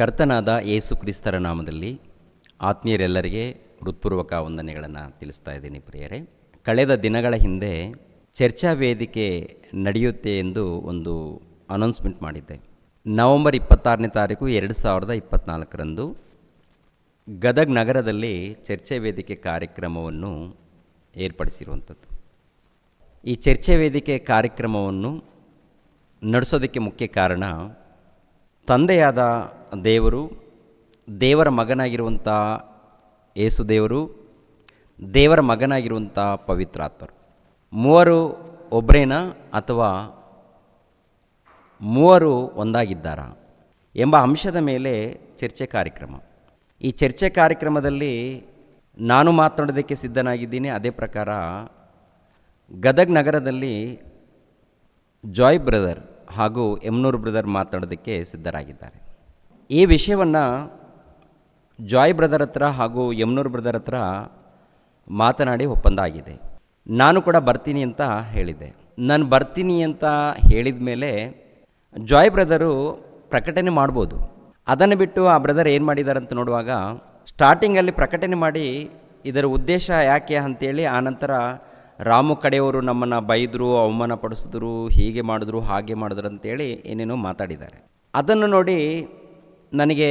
ಕರ್ತನಾದ ಯೇಸು ಕ್ರಿಸ್ತರ ನಾಮದಲ್ಲಿ ಆತ್ಮೀಯರೆಲ್ಲರಿಗೆ ಹೃತ್ಪೂರ್ವಕ ವಂದನೆಗಳನ್ನು ತಿಳಿಸ್ತಾ ಇದ್ದೀನಿ ಪ್ರಿಯರೇ. ಕಳೆದ ದಿನಗಳ ಹಿಂದೆ ಚರ್ಚಾ ವೇದಿಕೆ ನಡೆಯುತ್ತೆ ಎಂದು ಒಂದು ಅನೌನ್ಸ್ಮೆಂಟ್ ಮಾಡಿದ್ದೆ. ನವಂಬರ್ ಇಪ್ಪತ್ತಾರನೇ ತಾರೀಕು ಎರಡು ಸಾವಿರದ ಇಪ್ಪತ್ತ್ನಾಲ್ಕರಂದು ಗದಗ್ ನಗರದಲ್ಲಿ ಚರ್ಚೆ ವೇದಿಕೆ ಕಾರ್ಯಕ್ರಮವನ್ನು ಏರ್ಪಡಿಸಿರುವಂಥದ್ದು. ಈ ಚರ್ಚೆ ವೇದಿಕೆ ಕಾರ್ಯಕ್ರಮವನ್ನು ನಡೆಸೋದಕ್ಕೆ ಮುಖ್ಯ ಕಾರಣ ತಂದೆಯಾದ ದೇವರು, ದೇವರ ಮಗನಾಗಿರುವಂಥ ಯೇಸುದೇವರು ದೇವರು ಮಗನಾಗಿರುವಂಥ ಪವಿತ್ರಾತ್ಮರು. ಮೂವರು ಒಬ್ಬರೇನ ಅಥವಾ ಮೂವರು ಒಂದಾಗಿದ್ದಾರಾ ಎಂಬ ಅಂಶದ ಮೇಲೆ ಚರ್ಚೆ ಕಾರ್ಯಕ್ರಮ. ಈ ಚರ್ಚೆ ಕಾರ್ಯಕ್ರಮದಲ್ಲಿ ನಾನು ಮಾತನಾಡೋದಕ್ಕೆ ಸಿದ್ಧನಾಗಿದ್ದೀನಿ. ಅದೇ ಪ್ರಕಾರ ಗದಗ್ ನಗರದಲ್ಲಿ ಜಾಯ್ ಬ್ರದರ್ ಹಾಗೂ ಎಮ್ನೂರ್ ಬ್ರದರ್ ಮಾತನಾಡೋದಕ್ಕೆ ಸಿದ್ಧರಾಗಿದ್ದಾರೆ. ಈ ವಿಷಯವನ್ನು ಜಾಯ್ ಬ್ರದರ್ ಹತ್ರ ಹಾಗೂ ಯಮ್ನೂರ್ ಬ್ರದರ್ ಹತ್ರ ಮಾತನಾಡಿ ಒಪ್ಪಂದ ಆಗಿದೆ ನಾನು ಕೂಡ ಬರ್ತೀನಿ ಅಂತ ಹೇಳಿದೆ ನಾನು ಬರ್ತೀನಿ ಅಂತ ಹೇಳಿದ ಮೇಲೆ ಜಾಯ್ ಬ್ರದರು ಪ್ರಕಟಣೆ ಮಾಡ್ಬೋದು. ಅದನ್ನು ಬಿಟ್ಟು ಆ ಬ್ರದರ್ ಏನು ಮಾಡಿದ್ದಾರೆ ಅಂತ ನೋಡುವಾಗ ಸ್ಟಾರ್ಟಿಂಗಲ್ಲಿ ಪ್ರಕಟಣೆ ಮಾಡಿ ಇದರ ಉದ್ದೇಶ ಯಾಕೆ ಅಂತೇಳಿ ಆನಂತರ ರಾಮು ಕಡೆಯವರು ನಮ್ಮನ್ನು ಬೈದರು ಅವಮಾನ ಪಡಿಸಿದ್ರು ಹೀಗೆ ಮಾಡಿದ್ರು, ಹಾಗೆ ಮಾಡಿದ್ರು ಅಂತೇಳಿ ಏನೇನೋ ಮಾತಾಡಿದ್ದಾರೆ. ಅದನ್ನು ನೋಡಿ ನನಗೆ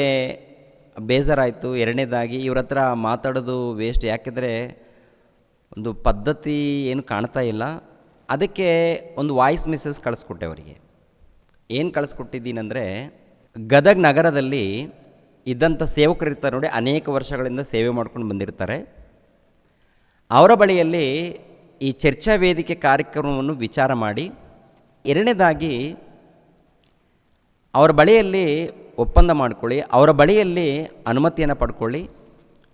ಬೇಜಾರಾಯಿತು. ಎರಡನೇದಾಗಿ ಇವ್ರ ಹತ್ರ ಮಾತಾಡೋದು ವೇಸ್ಟ್ ಯಾಕೆಂದರೆ ಒಂದು ಪದ್ಧತಿ ಏನು ಕಾಣ್ತಾ ಇಲ್ಲ. ಅದಕ್ಕೆ ಒಂದು ವಾಯ್ಸ್ ಮೆಸೇಜ್ ಕಳಿಸ್ಕೊಟ್ಟೆ ಅವರಿಗೆ. ಏನು ಕಳಿಸ್ಕೊಟ್ಟಿದ್ದೀನಂದರೆ, ಗದಗ್ ನಗರದಲ್ಲಿ ಇದ್ದಂಥ ಸೇವಕರು ಇರ್ತಾರೆ ನೋಡಿ, ಅನೇಕ ವರ್ಷಗಳಿಂದ ಸೇವೆ ಮಾಡ್ಕೊಂಡು ಬಂದಿರ್ತಾರೆ. ಅವರ ಬಳಿಯಲ್ಲಿ ಈ ಚರ್ಚಾ ವೇದಿಕೆ ಕಾರ್ಯಕ್ರಮವನ್ನು ವಿಚಾರ ಮಾಡಿ. ಎರಡನೇದಾಗಿ, ಅವರ ಬಳಿಯಲ್ಲಿ ಒಪ್ಪಂದ ಮಾಡಿಕೊಳ್ಳಿ, ಅವರ ಬಳಿಯಲ್ಲಿ ಅನುಮತಿಯನ್ನು ಪಡ್ಕೊಳ್ಳಿ,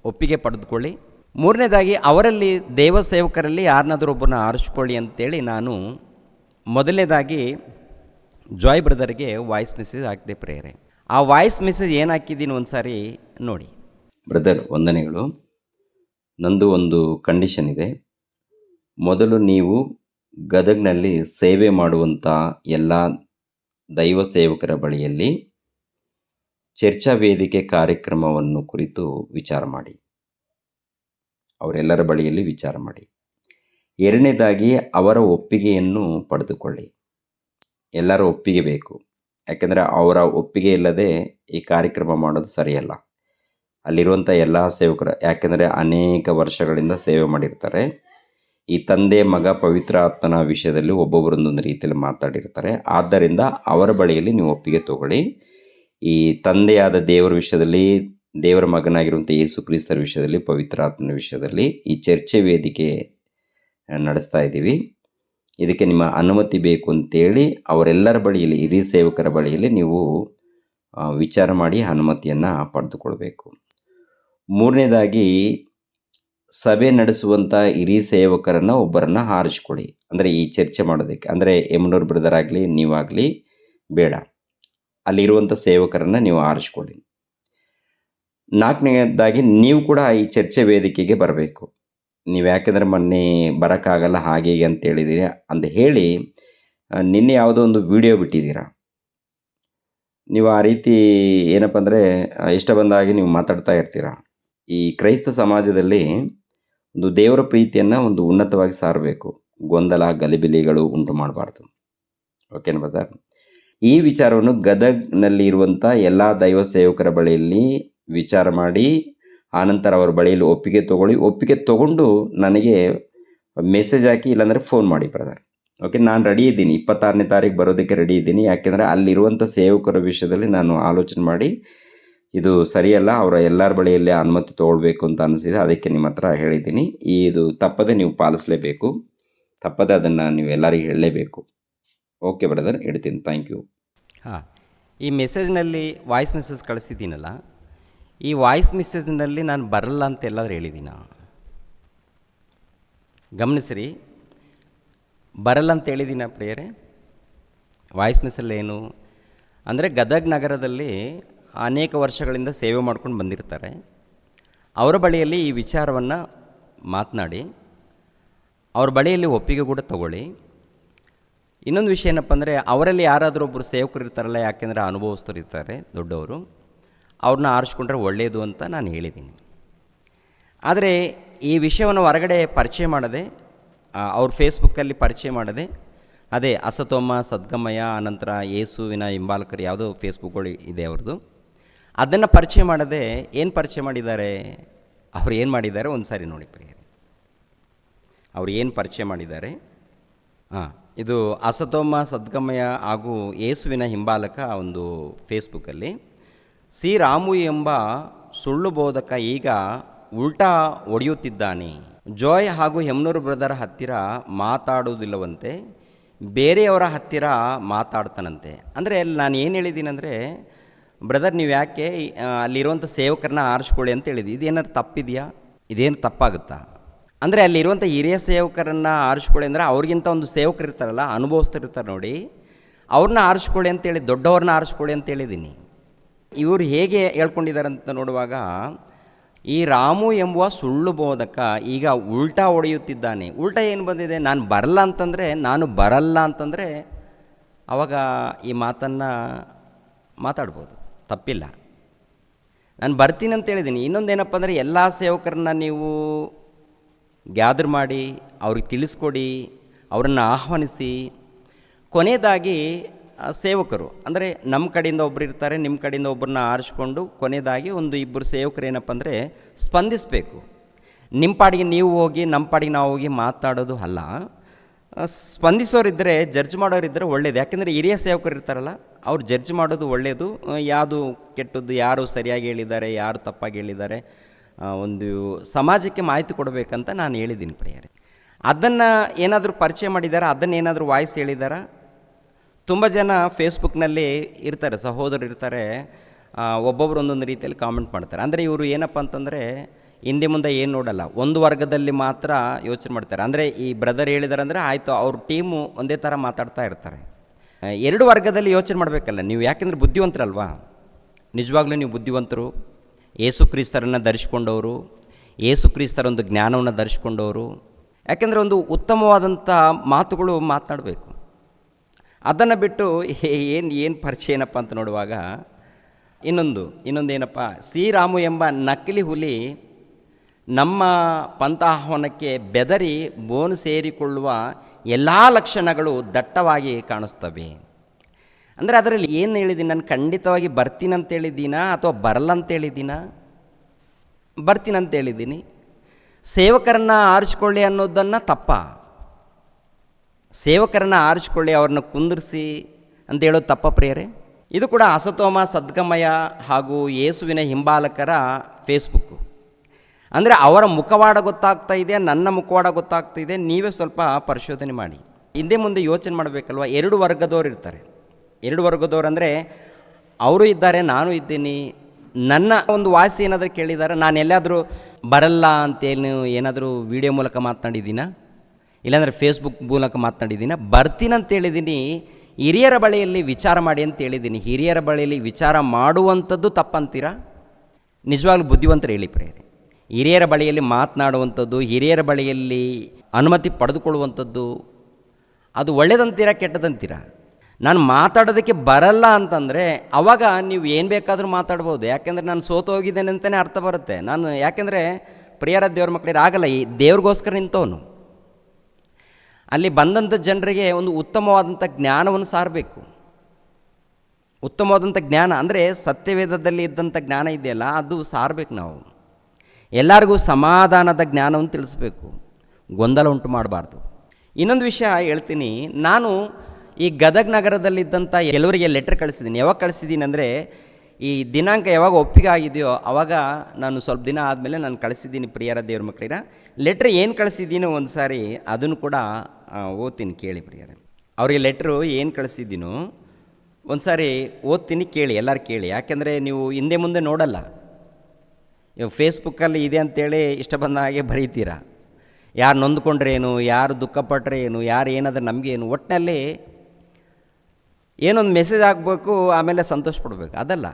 ಒಪ್ಪಿಗೆ ಪಡೆದುಕೊಳ್ಳಿ. ಮೂರನೇದಾಗಿ, ಅವರಲ್ಲಿ ದೇವ ಸೇವಕರಲ್ಲಿ ಯಾರನ್ನಾದರೂ ಒಬ್ಬರನ್ನ ಆರಿಸ್ಕೊಳ್ಳಿ ಅಂತೇಳಿ ನಾನು ಮೊದಲನೇದಾಗಿ ಜಾಯ್ ಬ್ರದರ್ಗೆ ವಾಯ್ಸ್ ಮೆಸೇಜ್ ಹಾಕಿದೆ ಪ್ರೇಯರೆ. ಆ ವಾಯ್ಸ್ ಮೆಸೇಜ್ ಏನು ಹಾಕಿದ್ದೀನಿ ಒಂದು ಸಾರಿ ನೋಡಿ. ಬ್ರದರ್ ವಂದನೆಗಳು. ನಂದು ಒಂದು ಕಂಡೀಷನ್ ಇದೆ. ಮೊದಲು ನೀವು ಗದಗ್ನಲ್ಲಿ ಸೇವೆ ಮಾಡುವಂಥ ಎಲ್ಲ ದೈವ ಸೇವಕರ ಬಳಿಯಲ್ಲಿ ಚರ್ಚಾ ವೇದಿಕೆ ಕಾರ್ಯಕ್ರಮವನ್ನು ಕುರಿತು ವಿಚಾರ ಮಾಡಿ. ಅವರೆಲ್ಲರ ಬಳಿಯಲ್ಲಿ ವಿಚಾರ ಮಾಡಿ. ಎರಡನೇದಾಗಿ ಅವರ ಒಪ್ಪಿಗೆಯನ್ನು ಪಡೆದುಕೊಳ್ಳಿ. ಎಲ್ಲರ ಒಪ್ಪಿಗೆ ಬೇಕು. ಯಾಕೆಂದರೆ ಅವರ ಒಪ್ಪಿಗೆ ಇಲ್ಲದೆ ಈ ಕಾರ್ಯಕ್ರಮ ಮಾಡೋದು ಸರಿಯಲ್ಲ. ಅಲ್ಲಿರುವಂಥ ಎಲ್ಲ ಸೇವಕರು, ಯಾಕೆಂದರೆ ಅನೇಕ ವರ್ಷಗಳಿಂದ ಸೇವೆ ಮಾಡಿರ್ತಾರೆ. ಈ ತಂದೆ, ಮಗ, ಪವಿತ್ರ ಆತ್ಮನ ವಿಷಯದಲ್ಲಿ ಒಬ್ಬೊಬ್ಬರೊಂದೊಂದು ರೀತಿಯಲ್ಲಿ ಮಾತಾಡಿರ್ತಾರೆ. ಆದ್ದರಿಂದ ಅವರ ಬಳಿಯಲ್ಲಿ ನೀವು ಒಪ್ಪಿಗೆ ತಗೊಳ್ಳಿ. ಈ ತಂದೆಯಾದ ದೇವರ ವಿಷಯದಲ್ಲಿ, ದೇವರ ಮಗನಾಗಿರುವಂಥ ಯೇಸು ಕ್ರಿಸ್ತರ ವಿಷಯದಲ್ಲಿ ಪವಿತ್ರಾತ್ಮನ ವಿಷಯದಲ್ಲಿ ಈ ಚರ್ಚೆ ವೇದಿಕೆ ನಡೆಸ್ತಾ ಇದ್ದೀವಿ. ಇದಕ್ಕೆ ನಿಮ್ಮ ಅನುಮತಿ ಬೇಕು ಅಂತೇಳಿ ಅವರೆಲ್ಲರ ಬಳಿಯಲ್ಲಿ, ಹಿರಿಯ ಸೇವಕರ ಬಳಿಯಲ್ಲಿ ನೀವು ವಿಚಾರ ಮಾಡಿ ಅನುಮತಿಯನ್ನು ಪಡೆದುಕೊಳ್ಬೇಕು. ಮೂರನೇದಾಗಿ, ಸಭೆ ನಡೆಸುವಂಥ ಹಿರಿಯ ಸೇವಕರನ್ನು ಒಬ್ಬರನ್ನು ಆರಿಸ್ಕೊಳ್ಳಿ. ಅಂದರೆ ಈ ಚರ್ಚೆ ಮಾಡೋದಕ್ಕೆ, ಅಂದರೆ ಯಮುನೂರ್ ಬ್ರದರ್ ಆಗಲಿ, ನೀವಾಗಲಿ, ಬೇಡ. ಅಲ್ಲಿರುವಂಥ ಸೇವಕರನ್ನು ನೀವು ಆರಿಸ್ಕೊಳ್ಳಿ. ನಾಲ್ಕನೇದಾಗಿ ನೀವು ಕೂಡ ಈ ಚರ್ಚೆ ವೇದಿಕೆಗೆ ಬರಬೇಕು. ನೀವು ಯಾಕೆಂದರೆ ಮೊನ್ನೆ ಬರೋಕ್ಕಾಗಲ್ಲ ಹಾಗೆ ಅಂತ ಹೇಳಿದ್ದೀರಿ ಅಂತ ಹೇಳಿ ನಿನ್ನೆ ಯಾವುದೋ ಒಂದು ವಿಡಿಯೋ ಬಿಟ್ಟಿದ್ದೀರಾ? ನೀವು ಆ ರೀತಿ ಏನಪ್ಪ ಅಂದರೆ ಇಷ್ಟ ಬಂದ ಹಾಗೆ ನೀವು ಮಾತಾಡ್ತಾ ಇರ್ತೀರ? ಈ ಕ್ರೈಸ್ತ ಸಮಾಜದಲ್ಲಿ ಒಂದು ದೇವರ ಪ್ರೀತಿಯನ್ನು ಒಂದು ಉನ್ನತವಾಗಿ ಸಾರಬೇಕು. ಗೊಂದಲ, ಗಲಿಬಿಲಿಗಳು ಉಂಟು ಮಾಡಬಾರ್ದು. ಓಕೆನಾ ಬ್ರದರ್? ಈ ವಿಚಾರವನ್ನು ಗದಗ್ನಲ್ಲಿ ಇರುವಂಥ ಎಲ್ಲ ದೈವ ಸೇವಕರ ಬಳಿಯಲ್ಲಿ ವಿಚಾರ ಮಾಡಿ, ಆನಂತರ ಅವರ ಬಳಿಯಲ್ಲಿ ಒಪ್ಪಿಗೆ ತೊಗೊಳ್ಳಿ. ಒಪ್ಪಿಗೆ ತೊಗೊಂಡು ನನಗೆ ಮೆಸೇಜ್ ಹಾಕಿ ಇಲ್ಲಾಂದರೆ ಫೋನ್ ಮಾಡಿ ಬ್ರದರ್. ಓಕೆ, ನಾನು ರೆಡಿ ಇದ್ದೀನಿ. ಇಪ್ಪತ್ತಾರನೇ ತಾರೀಕು ಬರೋದಕ್ಕೆ ರೆಡಿ ಇದ್ದೀನಿ. ಯಾಕೆಂದರೆ ಅಲ್ಲಿರುವಂಥ ಸೇವಕರ ವಿಷಯದಲ್ಲಿ ನಾನು ಆಲೋಚನೆ ಮಾಡಿ, ಇದು ಸರಿಯಲ್ಲ, ಅವರ ಎಲ್ಲರ ಬಳಿಯಲ್ಲಿ ಅನುಮತಿ ತೊಗೊಳ್ಬೇಕು ಅಂತ ಅನಿಸಿದೆ. ಅದಕ್ಕೆ ನಿಮ್ಮ ಹತ್ರ ಹೇಳಿದ್ದೀನಿ. ಈ ಇದು ತಪ್ಪದೆ ನೀವು ಪಾಲಿಸಲೇಬೇಕು. ತಪ್ಪದೆ ಅದನ್ನು ನೀವು ಎಲ್ಲರಿಗೂ ಹೇಳಲೇಬೇಕು. ಓಕೆ ಬ್ರದರ್, ಇಡ್ತೀನಿ. Thank you. ಹಾಂ. ಈ ಮೆಸೇಜ್ನಲ್ಲಿ ವಾಯ್ಸ್ ಮೆಸೇಜ್ ಕಳಿಸಿದ್ದೀನಲ್ಲ, ಈ ವಾಯ್ಸ್ ಮೆಸೇಜ್ನಲ್ಲಿ ನಾನು ಬರಲ್ಲ ಅಂತ ಎಲ್ಲಾದ್ರೂ ಹೇಳಿದ್ದೀನ? ಗಮನಿಸ್ರಿ. ಬರಲ್ಲ ಅಂತ ಹೇಳಿದ್ದೀನ ಪ್ರೇಯರೇ? ವಾಯ್ಸ್ ಮೆಸೇಜ್ ಏನು? ಅಂದರೆ ಗದಗ್ ನಗರದಲ್ಲಿ ಅನೇಕ ವರ್ಷಗಳಿಂದ ಸೇವೆ ಮಾಡ್ಕೊಂಡು ಬಂದಿರ್ತಾರೆ. ಅವರ ಬಳಿಯಲ್ಲಿ ಈ ವಿಚಾರವನ್ನು ಮಾತನಾಡಿ, ಅವ್ರ ಬಳಿಯಲ್ಲಿ ಒಪ್ಪಿಗೆ ಕೂಡ ತಗೊಳ್ಳಿ. ಇನ್ನೊಂದು ವಿಷಯ ಏನಪ್ಪ ಅಂದರೆ, ಅವರಲ್ಲಿ ಯಾರಾದರೂ ಒಬ್ಬರು ಸೇವಕರು ಇರ್ತಾರಲ್ಲ, ಯಾಕೆಂದರೆ ಅನುಭವಸ್ಥರು ಇರ್ತಾರೆ, ದೊಡ್ಡವರು, ಅವ್ರನ್ನ ಆರಿಸ್ಕೊಂಡ್ರೆ ಒಳ್ಳೆಯದು ಅಂತ ನಾನು ಹೇಳಿದ್ದೀನಿ. ಆದರೆ, ಈ ವಿಷಯವನ್ನು ಹೊರಗಡೆ ಪರಿಚಯ ಮಾಡದೆ ಅವ್ರ ಫೇಸ್ಬುಕ್ಕಲ್ಲಿ ಪರಿಚಯ ಮಾಡದೆ, ಅದೇ ಅಸತೋಮ, ಸದ್ಗಮಯ, ಅನಂತರ ಯೇಸುವಿನ ಹಿಂಬಾಲಕರು ಯಾವುದೋ ಫೇಸ್ಬುಕ್ಗಳು ಇದೆ ಅವ್ರದ್ದು, ಅದನ್ನು ಪರಿಚಯ ಮಾಡದೆ ಏನು ಪರಿಚಯ ಮಾಡಿದ್ದಾರೆ? ಅವ್ರು ಏನು ಮಾಡಿದ್ದಾರೆ? ಒಂದು ಸಾರಿ ನೋಡಿ ಪ್ರಿಯರಿ ಅವ್ರು ಏನು ಪರಿಚಯ ಮಾಡಿದ್ದಾರೆ? ಇದು ಅಸತೋಮ ಸದ್ಗಮಯ ಹಾಗೂ ಯೇಸುವಿನ ಹಿಂಬಾಲಕ ಒಂದು ಫೇಸ್ಬುಕ್ಕಲ್ಲಿ, ಸಿ ರಾಮು ಎಂಬ ಸುಳ್ಳು ಬೋಧಕ ಈಗ ಉಲ್ಟಾ ಒಡೆಯುತ್ತಿದ್ದಾನೆ. ಜಾಯ್ ಹಾಗೂ ಹೆಮ್ನೂರು ಬ್ರದರ್ ಹತ್ತಿರ ಮಾತಾಡುವುದಿಲ್ಲವಂತೆ, ಬೇರೆಯವರ ಹತ್ತಿರ ಮಾತಾಡ್ತಾನಂತೆ. ಅಂದರೆ ಅಲ್ಲಿ ನಾನು ಏನು ಹೇಳಿದ್ದೀನಂದರೆ ಬ್ರದರ್ ನೀವು ಯಾಕೆ ಅಲ್ಲಿರುವಂಥ ಸೇವಕರನ್ನ ಆರಿಸ್ಕೊಳ್ಳಿ ಅಂತ ಹೇಳಿದ್ವಿ ಇದೇನಾದ್ರು ತಪ್ಪಿದೆಯಾ? ಇದೇನು ತಪ್ಪಾಗುತ್ತಾ? ಅಂದರೆ ಅಲ್ಲಿರುವಂಥ ಹಿರಿಯ ಸೇವಕರನ್ನು ಆರಿಸ್ಕೊಳ್ಳಿ ಅಂದರೆ ಅವ್ರಿಗಿಂತ ಒಂದು ಸೇವಕರು ಇರ್ತಾರಲ್ಲ ಅನುಭವಿಸ್ತಿರ್ತಾರೆ ನೋಡಿ. ಅವ್ರನ್ನ ಆರಿಸ್ಕೊಳ್ಳಿ ಅಂತೇಳಿ ದೊಡ್ಡವ್ರನ್ನ ಆರಿಸ್ಕೊಳ್ಳಿ ಅಂತ ಹೇಳಿದ್ದೀನಿ ಇವರು ಹೇಗೆ ಹೇಳ್ಕೊಂಡಿದ್ದಾರೆ ಅಂತ ನೋಡುವಾಗ, ಈ ರಾಮು ಎಂಬುವ ಸುಳ್ಳು ಬೋಧಕ ಈಗ ಉಲ್ಟಾ ಹೊಡೆಯುತ್ತಿದ್ದಾನೆ. ಉಲ್ಟಾ ಏನು ಬಂದಿದೆ? ನಾನು ಬರಲ್ಲ ಅಂತಂದರೆ, ನಾನು ಬರಲ್ಲ ಅಂತಂದರೆ ಅವಾಗ ಈ ಮಾತನ್ನು ಮಾತಾಡ್ಬೋದು, ತಪ್ಪಿಲ್ಲ. ನಾನು ಬರ್ತೀನಿ ಅಂತ ಹೇಳಿದ್ದೀನಿ ಇನ್ನೊಂದೇನಪ್ಪ ಅಂದರೆ, ಎಲ್ಲ ಸೇವಕರನ್ನ ನೀವು ಗ್ಯಾದರ್ ಮಾಡಿ, ಅವ್ರಿಗೆ ತಿಳಿಸ್ಕೊಡಿ, ಅವರನ್ನು ಆಹ್ವಾನಿಸಿ. ಕೊನೆಯದಾಗಿ ಸೇವಕರು. ಅಂದರೆ ನಮ್ಮ ಕಡೆಯಿಂದ ಒಬ್ಬರು ಇರ್ತಾರೆ, ನಿಮ್ಮ ಕಡೆಯಿಂದ ಒಬ್ಬರನ್ನ ಆರಿಸ್ಕೊಂಡು ಕೊನೆಯದಾಗಿ ಒಂದು ಇಬ್ಬರು ಸೇವಕರು ಏನಪ್ಪ ಅಂದರೆ ಸ್ಪಂದಿಸಬೇಕು. ನಿಮ್ಮ ಪಾಡಿಗೆ ನೀವು ಹೋಗಿ, ನಮ್ಮ ಪಾಡಿಗೆ ನಾವು ಹೋಗಿ ಮಾತಾಡೋದು ಅಲ್ಲ. ಸ್ಪಂದಿಸೋರಿದ್ದರೆ ಜಡ್ಜ್ ಮಾಡೋರಿದ್ದರೆ ಒಳ್ಳೇದು. ಯಾಕೆಂದರೆ ಹಿರಿಯ ಸೇವಕರು ಇರ್ತಾರಲ್ಲ, ಅವ್ರು ಜಡ್ಜ್ ಮಾಡೋದು ಒಳ್ಳೆಯದು ಯಾವುದು ಕೆಟ್ಟದ್ದು, ಯಾರು ಸರಿಯಾಗಿ ಹೇಳಿದ್ದಾರೆ, ಯಾರು ತಪ್ಪಾಗಿ ಹೇಳಿದ್ದಾರೆ ಒಂದು ಸಮಾಜಕ್ಕೆ ಮಾಹಿತಿ ಕೊಡಬೇಕಂತ ನಾನು ಹೇಳಿದ್ದೀನಿ ಪ್ರಿಯರೇ. ಅದನ್ನು ಏನಾದರೂ ಪರಿಚಯ ಮಾಡಿದ್ದಾರಾ ಅದನ್ನು ಏನಾದರೂ ವಾಯ್ಸ್ ಹೇಳಿದ್ದಾರಾ ತುಂಬ ಜನ ಫೇಸ್ಬುಕ್ನಲ್ಲಿ ಇರ್ತಾರೆ, ಸಹೋದರರು ಇರ್ತಾರೆ ಒಬ್ಬೊಬ್ರು ಒಂದೊಂದು ರೀತಿಯಲ್ಲಿ ಕಾಮೆಂಟ್ ಮಾಡ್ತಾರೆ. ಅಂದರೆ ಇವರು ಏನಪ್ಪ ಅಂತಂದರೆ, ಹಿಂದೆ ಮುಂದೆ ಏನು ನೋಡಲ್ಲ, ಒಂದು ವರ್ಗದಲ್ಲಿ ಮಾತ್ರ ಯೋಚನೆ ಮಾಡ್ತಾರೆ. ಅಂದರೆ ಈ ಬ್ರದರ್ ಹೇಳಿದಾರೆ ಅಂದರೆ, ಆಯಿತು, ಅವ್ರ ಟೀಮು ಒಂದೇ ಥರ ಮಾತಾಡ್ತಾ ಇರ್ತಾರೆ. ಎರಡು ವರ್ಗದಲ್ಲಿ ಯೋಚನೆ ಮಾಡಬೇಕಲ್ಲ, ನೀವು ಯಾಕೆಂದರೆ ಬುದ್ಧಿವಂತರಲ್ವಾ? ನಿಜವಾಗ್ಲೂ ನೀವು ಬುದ್ಧಿವಂತರು. ಏಸು ಕ್ರಿಸ್ತರನ್ನು ಧರಿಸ್ಕೊಂಡವರು ಏಸು ಕ್ರಿಸ್ತರ ಒಂದು ಜ್ಞಾನವನ್ನು ಧರಿಸ್ಕೊಂಡವರು. ಯಾಕೆಂದರೆ ಒಂದು ಉತ್ತಮವಾದಂಥ ಮಾತುಗಳು ಮಾತನಾಡಬೇಕು ಅದನ್ನು ಬಿಟ್ಟು ಏನು ಏನು ಪರಿಚಯ ಏನಪ್ಪ ಅಂತ ನೋಡುವಾಗ, ಇನ್ನೊಂದು ಇನ್ನೊಂದು ಏನಪ್ಪ, ಶ್ರೀರಾಮು ಎಂಬ ನಕಲಿ ಹುಲಿ ನಮ್ಮ ಪಂಥಾಹ್ವಾನಕ್ಕೆ ಬೆದರಿ ಬೋನು ಸೇರಿಕೊಳ್ಳುವ ಎಲ್ಲ ಲಕ್ಷಣಗಳು ದಟ್ಟವಾಗಿ ಕಾಣಿಸ್ತವೆ. ಅಂದರೆ ಅದರಲ್ಲಿ ಏನು ಹೇಳಿದ್ದೀನಿ ನಾನು ಖಂಡಿತವಾಗಿ ಬರ್ತೀನಂತ ಹೇಳಿದ್ದೀನಾ ಅಥವಾ ಬರಲ್ಲ ಅಂತ ಹೇಳಿದ್ದೀನಾ ಬರ್ತೀನಂತ ಹೇಳಿದ್ದೀನಿ ಸೇವಕರನ್ನ ಆರಿಸ್ಕೊಳ್ಳಿ ಅನ್ನೋದನ್ನು ತಪ್ಪ. ಸೇವಕರನ್ನ ಆರಿಸ್ಕೊಳ್ಳಿ, ಅವ್ರನ್ನ ಕುಂದಿರಿಸಿ ಅಂತ ಹೇಳೋದು ತಪ್ಪ ಪ್ರಿಯರೇ. ಇದು ಕೂಡ ಅಸತೋಮ, ಸದ್ಗಮಯ ಹಾಗೂ ಯೇಸುವಿನ ಹಿಂಬಾಲಕರ ಫೇಸ್ಬುಕ್ಕು ಅಂದರೆ ಅವರ ಮುಖವಾಡ ಗೊತ್ತಾಗ್ತಾ ಇದೆ, ನನ್ನ ಮುಖವಾಡ ಗೊತ್ತಾಗ್ತಾ ಇದೆ, ನೀವೇ ಸ್ವಲ್ಪ ಪರಿಶೋಧನೆ ಮಾಡಿ. ಹಿಂದೆ ಮುಂದೆ ಯೋಚನೆ ಮಾಡಬೇಕಲ್ವ? ಎರಡು ವರ್ಗದವರು ಇರ್ತಾರೆ. ಎರಡು ವರ್ಗದವ್ರು ಅಂದರೆ, ಅವರು ಇದ್ದಾರೆ, ನಾನು ಇದ್ದೀನಿ. ನನ್ನ ಒಂದು ವಾಸಿ ಏನಾದರೂ ಕೇಳಿದ್ದಾರೆ ನಾನು ಎಲ್ಲಾದರೂ ಬರಲ್ಲ ಅಂತೇನು ಏನಾದರೂ ವಿಡಿಯೋ ಮೂಲಕ ಮಾತನಾಡಿದ್ದೀನಾ? ಇಲ್ಲಾಂದರೆ ಫೇಸ್ಬುಕ್ ಮೂಲಕ ಮಾತನಾಡಿದ್ದೀನ? ಬರ್ತೀನಂತ ಹೇಳಿದ್ದೀನಿ. ಹಿರಿಯರ ಬಳಿಯಲ್ಲಿ ವಿಚಾರ ಮಾಡಿ ಅಂತ ಹೇಳಿದ್ದೀನಿ. ಹಿರಿಯರ ಬಳಿಯಲ್ಲಿ ವಿಚಾರ ಮಾಡುವಂಥದ್ದು ತಪ್ಪಂತೀರಾ? ನಿಜವಾಗ್ಲೂ ಬುದ್ಧಿವಂತರು ಹೇಳಿ ಪ್ರೇರೆ ಹಿರಿಯರ ಬಳಿಯಲ್ಲಿ ಮಾತನಾಡುವಂಥದ್ದು, ಹಿರಿಯರ ಬಳಿಯಲ್ಲಿ ಅನುಮತಿ ಪಡೆದುಕೊಳ್ಳುವಂಥದ್ದು, ಅದು ಒಳ್ಳೆಯದಂತೀರಾ ಕೆಟ್ಟದಂತೀರಾ? ನಾನು ಮಾತಾಡೋದಕ್ಕೆ ಬರಲ್ಲ ಅಂತಂದರೆ ಅವಾಗ ನೀವು ಏನು ಬೇಕಾದರೂ ಮಾತಾಡ್ಬೋದು. ಯಾಕೆಂದರೆ ನಾನು ಸೋತು ಹೋಗಿದ್ದೇನೆ ಅಂತಲೇ ಅರ್ಥ ಬರುತ್ತೆ. ನಾನು ಯಾಕೆಂದರೆ ಪ್ರಿಯರ ದೇವ್ರ ಮಕ್ಕಳಿಗೆ ಆಗಲ್ಲ ಈ ದೇವ್ರಿಗೋಸ್ಕರ ನಿಂತವನು. ಅಲ್ಲಿ ಬಂದಂಥ ಜನರಿಗೆ ಒಂದು ಉತ್ತಮವಾದಂಥ ಜ್ಞಾನವನ್ನು ಸಾರಬೇಕು. ಉತ್ತಮವಾದಂಥ ಜ್ಞಾನ ಅಂದರೆ ಸತ್ಯವೇದದಲ್ಲಿ ಇದ್ದಂಥ ಜ್ಞಾನ ಇದೆಯಲ್ಲ, ಅದು ಸಾರಬೇಕು ನಾವು. ಎಲ್ಲರಿಗೂ ಸಮಾಧಾನದ ಜ್ಞಾನವನ್ನು ತಿಳಿಸ್ಬೇಕು. ಗೊಂದಲ ಉಂಟು ಮಾಡಬಾರ್ದು. ಇನ್ನೊಂದು ವಿಷಯ ಹೇಳ್ತೀನಿ. ನಾನು ಈ ಗದಗ ನಗರದಲ್ಲಿದ್ದಂಥ ಎಲ್ಲರಿಗೆ ಲೆಟ್ರ್ ಕಳಿಸಿದ್ದೀನಿ ಯಾವಾಗ ಕಳಿಸಿದ್ದೀನಿ ಅಂದರೆ, ಈ ದಿನಾಂಕ ಯಾವಾಗ ಒಪ್ಪಿಗೆ ಆಗಿದೆಯೋ ಆವಾಗ ನಾನು ಸ್ವಲ್ಪ ದಿನ ಆದಮೇಲೆ ನಾನು ಕಳಿಸಿದ್ದೀನಿ ಪ್ರಿಯರ ದೇವ್ರ ಮಕ್ಕಳಿರ ಲೆಟ್ರ್ ಏನು ಕಳಿಸಿದ್ದೀನೋ ಒಂದು ಸಾರಿ ಅದನ್ನು ಕೂಡ ಓದ್ತೀನಿ ಕೇಳಿ ಪ್ರಿಯರ. ಅವರಿಗೆ ಲೆಟ್ರು ಏನು ಕಳಿಸಿದ್ದೀನೋ ಒಂದು ಸಾರಿ ಓದ್ತೀನಿ ಕೇಳಿ, ಎಲ್ಲರೂ ಕೇಳಿ. ಯಾಕೆಂದರೆ ನೀವು ಹಿಂದೆ ಮುಂದೆ ನೋಡಲ್ಲ. ಇವಾಗ ಫೇಸ್ಬುಕ್ಕಲ್ಲಿ ಇದೆ ಅಂತೇಳಿ ಇಷ್ಟ ಬಂದ ಹಾಗೆ ಬರೀತೀರಾ. ಯಾರು ನೊಂದ್ಕೊಂಡ್ರೇನು, ಯಾರು ದುಃಖಪಟ್ಟರೆ ಏನು ಯಾರು ಏನಾದರೂ ನಮಗೇನು ಒಟ್ಟಿನಲ್ಲಿ ಏನೊಂದು ಮೆಸೇಜ್ ಆಗಬೇಕು ಆಮೇಲೆ ಸಂತೋಷ ಪಡಬೇಕು. ಅದಲ್ಲ.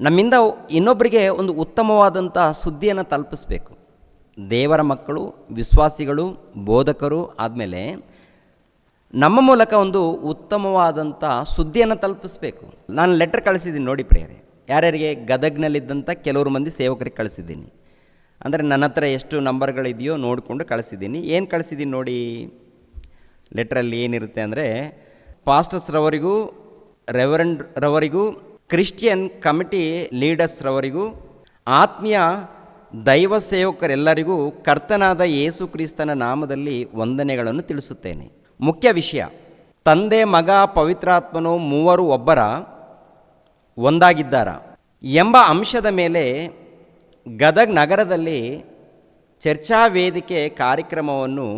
ನಮ್ಮಿಂದ ಇನ್ನೊಬ್ಬರಿಗೆ ಒಂದು ಉತ್ತಮವಾದಂಥ ಸುದ್ದಿಯನ್ನು ತಲುಪಿಸ್ಬೇಕು. ದೇವರ ಮಕ್ಕಳು, ವಿಶ್ವಾಸಿಗಳು, ಬೋಧಕರು ಆದಮೇಲೆ ನಮ್ಮ ಮೂಲಕ ಒಂದು ಉತ್ತಮವಾದಂಥ ಸುದ್ದಿಯನ್ನು ತಲುಪಿಸ್ಬೇಕು. ನಾನು ಲೆಟ್ರ್ ಕಳಿಸಿದ್ದೀನಿ ನೋಡಿ ಪ್ರಿಯರೇ. ಯಾರ್ಯಾರಿಗೆ ಗದಗ್ನಲ್ಲಿದ್ದಂಥ ಕೆಲವರು ಮಂದಿ ಸೇವಕರಿಗೆ ಕಳಿಸಿದ್ದೀನಿ. ಅಂದರೆ ನನ್ನ ಹತ್ರ ಎಷ್ಟು ನಂಬರ್ಗಳಿದೆಯೋ ನೋಡಿಕೊಂಡು ಕಳಿಸಿದ್ದೀನಿ. ಏನು ಕಳಿಸಿದ್ದೀನಿ ನೋಡಿ? ಲೆಟ್ರಲ್ಲಿ ಏನಿರುತ್ತೆ ಅಂದರೆ ಪಾಸ್ಟರ್ಸ್ ರವರಿಗೂ ರೆವರೆಂಡ್ ರವರಿಗೂ ಕ್ರಿಶ್ಚಿಯನ್ ಕಮಿಟಿ ಲೀಡರ್ಸ್ ರವರಿಗೂ ಆತ್ಮೀಯ ದೈವ ಸೇವಕರೆಲ್ಲರಿಗೂ ಕರ್ತನಾದ ಯೇಸು ಕ್ರಿಸ್ತನ ನಾಮದಲ್ಲಿ ವಂದನೆಗಳನ್ನು ತಿಳಿಸುತ್ತೇನೆ. ಮುಖ್ಯ ವಿಷಯ, ತಂದೆ, ಮಗ, ಪವಿತ್ರಾತ್ಮನು ಮೂವರು ಒಬ್ಬರ ಒಂದಾಗಿದ್ದಾರ ಎಂಬ ಅಂಶದ ಮೇಲೆ ಗದಗ್ ನಗರದಲ್ಲಿ ಚರ್ಚಾ ವೇದಿಕೆ ಕಾರ್ಯಕ್ರಮವನ್ನು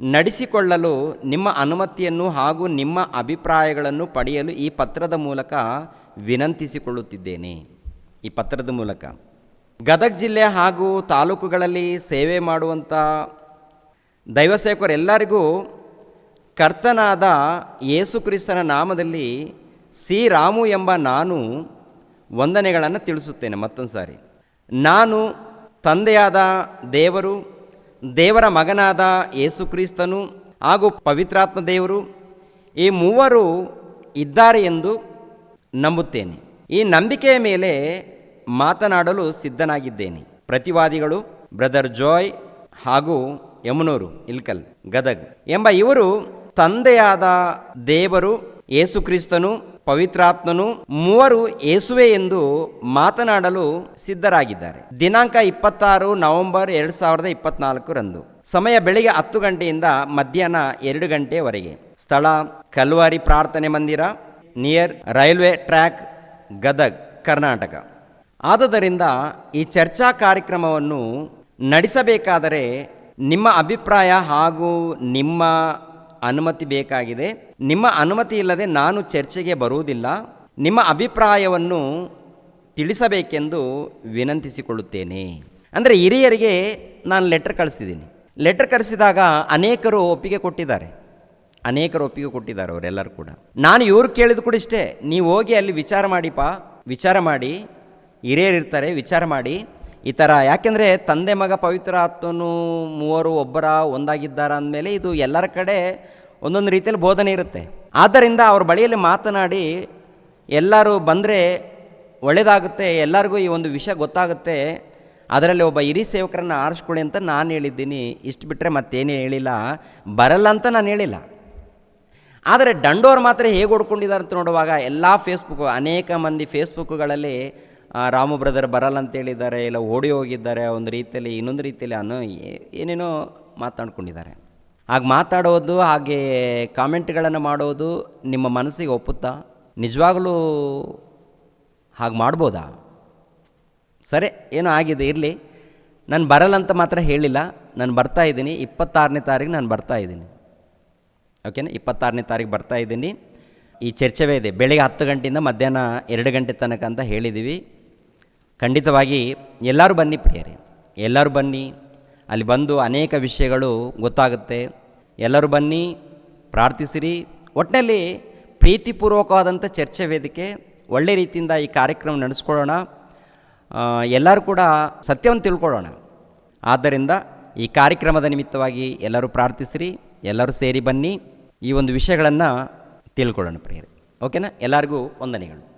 ನಡೆಸಿಕೊಳ್ಳಲು ನಿಮ್ಮ ಅನುಮತಿಯನ್ನು ಹಾಗೂ ನಿಮ್ಮ ಅಭಿಪ್ರಾಯಗಳನ್ನು ಪಡೆಯಲು ಈ ಪತ್ರದ ಮೂಲಕ ವಿನಂತಿಸಿಕೊಳ್ಳುತ್ತಿದ್ದೇನೆ. ಈ ಪತ್ರದ ಮೂಲಕ. ಗದಗ ಜಿಲ್ಲೆ ಹಾಗೂ ತಾಲೂಕುಗಳಲ್ಲಿ ಸೇವೆ ಮಾಡುವಂಥ ದೈವಸೇವಕರೆಲ್ಲರಿಗೂ ಕರ್ತನಾದ ಯೇಸುಕ್ರಿಸ್ತನ ನಾಮದಲ್ಲಿ ಸಿ ರಾಮು ಎಂಬ ನಾನು ವಂದನೆಗಳನ್ನು ತಿಳಿಸುತ್ತೇನೆ ಮತ್ತೊಂದು ಸಾರಿ ನಾನು ತಂದೆಯಾದ ದೇವರು ದೇವರ ಮಗನಾದ ಯೇಸುಕ್ರಿಸ್ತನು ಹಾಗೂ ಪವಿತ್ರಾತ್ಮ ದೇವರು ಈ ಮೂವರು ಇದ್ದಾರೆ ಎಂದು ನಂಬುತ್ತೇನೆ. ಈ ನಂಬಿಕೆಯ ಮೇಲೆ ಮಾತನಾಡಲು ಸಿದ್ಧನಾಗಿದ್ದೇನೆ. ಪ್ರತಿವಾದಿಗಳು, ಬ್ರದರ್ ಜಾಯ್ ಹಾಗೂ ಯಮುನೂರು, ಇಲ್ಕಲ್, ಗದಗ್ ಎಂಬ ಇವರು ತಂದೆಯಾದ ದೇವರು ಯೇಸು ಕ್ರಿಸ್ತನು ಪವಿತ್ರಾತ್ಮನು ಮೂವರು ಏಸುವೆ ಎಂದು ಮಾತನಾಡಲು ಸಿದ್ಧರಾಗಿದ್ದಾರೆ. ದಿನಾಂಕ ಇಪ್ಪತ್ತಾರು ನವೆಂಬರ್ ಎರಡು ಸಾವಿರದ ಇಪ್ಪತ್ನಾಲ್ಕರಂದು ಸಮಯ ಬೆಳಿಗ್ಗೆ ಹತ್ತು ಗಂಟೆಯಿಂದ ಮಧ್ಯಾಹ್ನ ಎರಡು ಗಂಟೆವರೆಗೆ. ಸ್ಥಳ ಕಲ್ವಾರಿ ಪ್ರಾರ್ಥನೆ ಮಂದಿರ, near railway track, Gadag, Karnataka. ಆದುದರಿಂದ ಈ ಚರ್ಚಾ ಕಾರ್ಯಕ್ರಮವನ್ನು ನಡೆಸಬೇಕಾದರೆ ನಿಮ್ಮ ಅಭಿಪ್ರಾಯ ಹಾಗೂ ನಿಮ್ಮ ಅನುಮತಿ ಬೇಕಾಗಿದೆ. ನಿಮ್ಮ ಅನುಮತಿ ಇಲ್ಲದೆ ನಾನು ಚರ್ಚೆಗೆ ಬರುವುದಿಲ್ಲ. ನಿಮ್ಮ ಅಭಿಪ್ರಾಯವನ್ನು ತಿಳಿಸಬೇಕೆಂದು ವಿನಂತಿಸಿಕೊಳ್ಳುತ್ತೇನೆ. ಅಂದರೆ ಹಿರಿಯರಿಗೆ ನಾನು ಲೆಟರ್ ಕಳಿಸಿದ್ದೀನಿ. ಲೆಟರ್ ಕಳಿಸಿದಾಗ ಅನೇಕರು ಒಪ್ಪಿಗೆ ಕೊಟ್ಟಿದ್ದಾರೆ. ಅನೇಕರು ಒಪ್ಪಿಗೆ ಕೊಟ್ಟಿದ್ದಾರೆ ಅವರೆಲ್ಲರೂ ಕೂಡ. ನಾನು ಇವ್ರು ಕೇಳಿದ ಕೂಡ ಇಷ್ಟೇ, ನೀವು ಹೋಗಿ ಅಲ್ಲಿ ವಿಚಾರ ಮಾಡಿಪ್ಪ, ವಿಚಾರ ಮಾಡಿ, ಹಿರಿಯರು ಇರ್ತಾರೆ, ವಿಚಾರ ಮಾಡಿ. ಈ ಥರ ಯಾಕೆಂದರೆ ತಂದೆ ಮಗ ಪವಿತ್ರ ಆತ್ಮನು ಮೂವರು ಒಬ್ಬರ ಒಂದಾಗಿದ್ದಾರೆ ಅಂದಮೇಲೆ ಇದು ಎಲ್ಲರ ಕಡೆ ಒಂದೊಂದು ರೀತಿಯಲ್ಲಿ ಬೋಧನೆ ಇರುತ್ತೆ. ಆದ್ದರಿಂದ ಅವ್ರ ಬಳಿಯಲ್ಲಿ ಮಾತನಾಡಿ, ಎಲ್ಲರೂ ಬಂದರೆ ಒಳ್ಳೆಯದಾಗುತ್ತೆ ಎಲ್ಲರಿಗೂ ಈ ಒಂದು ವಿಷಯ ಗೊತ್ತಾಗುತ್ತೆ, ಅದರಲ್ಲಿ ಒಬ್ಬ ಹಿರಿ ಸೇವಕರನ್ನು ಆರಿಸ್ಕೊಳ್ಳಿ ಅಂತ ನಾನು ಹೇಳಿದ್ದೀನಿ. ಇಷ್ಟು ಬಿಟ್ಟರೆ ಮತ್ತೇನೇ ಹೇಳಿಲ್ಲ. ಬರಲ್ಲ ಅಂತ ನಾನು ಹೇಳಿಲ್ಲ. ಆದರೆ ದಂಡೋರು ಮಾತ್ರ ಹೇಗೆ ಹೊಡ್ಕೊಂಡಿದ್ದಾರೆ ಅಂತ ನೋಡುವಾಗ ಎಲ್ಲ ಫೇಸ್ಬುಕ್ಕು ಅನೇಕ ಮಂದಿ ಫೇಸ್ಬುಕ್ಗಳಲ್ಲಿ ರಾಮು ಬ್ರದರ್ ಬರಲ್ಲ ಅಂತ ಹೇಳಿದ್ದಾರೆ, ಇಲ್ಲ ಓಡಿ ಹೋಗಿದ್ದಾರೆ, ಒಂದು ರೀತಿಯಲ್ಲಿ, ಇನ್ನೊಂದು ರೀತಿಯಲ್ಲಿ ಅನ್ನೋ ಏನೇನೋ ಮಾತಾಡ್ಕೊಂಡಿದ್ದಾರೆ ಹಾಗೆ ಮಾತಾಡೋದು, ಹಾಗೆ ಕಾಮೆಂಟ್ಗಳನ್ನು ಮಾಡೋದು ನಿಮ್ಮ ಮನಸ್ಸಿಗೆ ಒಪ್ಪುತ್ತಾ? ನಿಜವಾಗಲೂ ಹಾಗೆ ಮಾಡ್ಬೋದಾ? ಸರಿ, ಏನೋ ಆಗಿದೆ, ಇರಲಿ. ನಾನು ಬರಲ್ಲ ಅಂತ ಮಾತ್ರ ಹೇಳಿಲ್ಲ. ನಾನು ಬರ್ತಾ ಇದ್ದೀನಿ. ಇಪ್ಪತ್ತಾರನೇ ತಾರೀಕು ನಾನು ಬರ್ತಾ ಇದ್ದೀನಿ. ಓಕೆನಾ ಇಪ್ಪತ್ತಾರನೇ ತಾರೀಕು ಬರ್ತಾ ಇದ್ದೀನಿ. ಈ ಚರ್ಚೆವೇ ಇದೆ. ಬೆಳಿಗ್ಗೆ ಹತ್ತು ಗಂಟೆಯಿಂದ ಮಧ್ಯಾಹ್ನ ಎರಡು ಗಂಟೆ ತನಕ ಅಂತ ಹೇಳಿದ್ದೀವಿ. ಖಂಡಿತವಾಗಿ ಎಲ್ಲರೂ ಬನ್ನಿ ಪ್ರಿಯರಿ. ಎಲ್ಲರೂ ಬನ್ನಿ. ಅಲ್ಲಿ ಬಂದು ಅನೇಕ ವಿಷಯಗಳು ಗೊತ್ತಾಗುತ್ತೆ. ಎಲ್ಲರೂ ಬನ್ನಿ, ಪ್ರಾರ್ಥಿಸಿರಿ. ಒಟ್ಟಿನಲ್ಲಿ ಪ್ರೀತಿಪೂರ್ವಕವಾದಂಥ ಚರ್ಚೆ ವೇದಿಕೆ, ಒಳ್ಳೆ ರೀತಿಯಿಂದ ಈ ಕಾರ್ಯಕ್ರಮ ನಡೆಸ್ಕೊಳ್ಳೋಣ. ಎಲ್ಲರೂ ಕೂಡ ಸತ್ಯವನ್ನು ತಿಳ್ಕೊಳ್ಳೋಣ. ಆದ್ದರಿಂದ ಈ ಕಾರ್ಯಕ್ರಮದ ನಿಮಿತ್ತವಾಗಿ ಎಲ್ಲರೂ ಪ್ರಾರ್ಥಿಸಿರಿ, ಎಲ್ಲರೂ ಸೇರಿ ಬನ್ನಿ. ಈ ಒಂದು ವಿಷಯಗಳನ್ನು ತಿಳ್ಕೊಳ್ಳೋಣ ಪ್ರಿಯರಿ. ಓಕೆನಾ? ಎಲ್ಲರಿಗೂ ವಂದನೆಗಳು.